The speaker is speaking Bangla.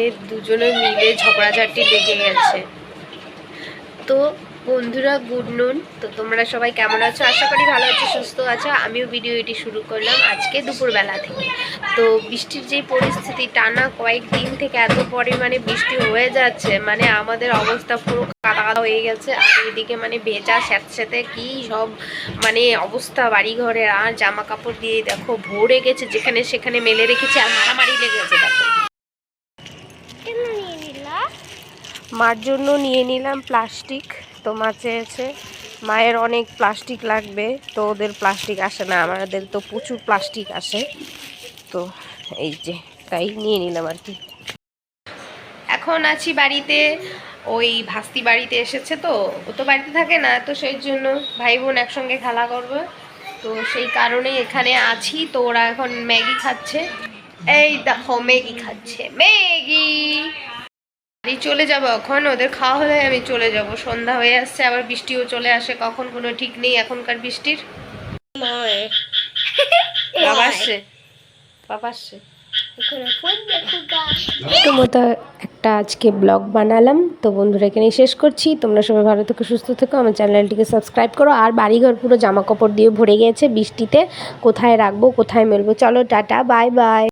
মিলে দুজনে মিলে ঝগড়াঝাটি লেগে গেছে। তো বন্ধুরা, গুড নুন। তো তোমরা সবাই কেমন আছো? আশা করি ভালো আছো, সুস্থ আছো। আমিও ভিডিও এটি শুরু করলাম আজকে দুপুরবেলা থেকে। তো বৃষ্টির যে পরিস্থিতি, টানা কয়েকদিন থেকে এত পরিমাণে বৃষ্টি হয়ে যাচ্ছে মানে আমাদের অবস্থা পুরো কাদা কাদা হয়ে গেছে। আর এদিকে মানে ভেজা স্যাঁতস্যাঁতে কি সব মানে অবস্থা বাড়ি ঘরে আর জামা কাপড় দিয়ে দেখো, ভরে গেছে যেখানে সেখানে মেলে রেখেছে আর মারামারি লেগেছে। মার জন্য নিয়ে নিলাম প্লাস্টিক। তো মা চেয়েছে, মায়ের অনেক প্লাস্টিক লাগবে, তো ওদের প্লাস্টিক আসে না, আমাদের তো প্রচুর প্লাস্টিক আসে। তো এই যে, তাই নিয়ে নিলাম আর কি। এখন আছি বাড়িতে, ওই ভাস্তি বাড়িতে এসেছে তো, ও তো বাড়িতে থাকে না, তো সেই জন্য ভাই বোন একসঙ্গে খেলা করবে। তো সেই কারণে এখানে আছি, তো ওরা এখন ম্যাগি খাচ্ছে। এই দেখো ম্যাগি খাচ্ছে ম্যাগি। বাড়ি চলে যাব এখন ওদের খাওয়া হলে আমি চলে যাব। সন্ধ্যা হয়ে আসছে আবার বৃষ্টিও চলে আসে কখন কোনো ঠিক নেই এখনকার বৃষ্টির। বাবা আসছে বাবা আসছে। তো মতো একটা আজকে ব্লগ বানালাম। তো বন্ধুরা এখানেই শেষ করছি। তোমরা সবাই ভালো থেকো সুস্থ থেকো। আমার চ্যানেলটিকে সাবস্ক্রাইব করো। আর বাড়িঘর পুরো জামা কাপড় দিয়ে ভরে গেছে বৃষ্টিতে। কোথায় রাখব কোথায় মেলবো? চলো টাটা বাই বাই।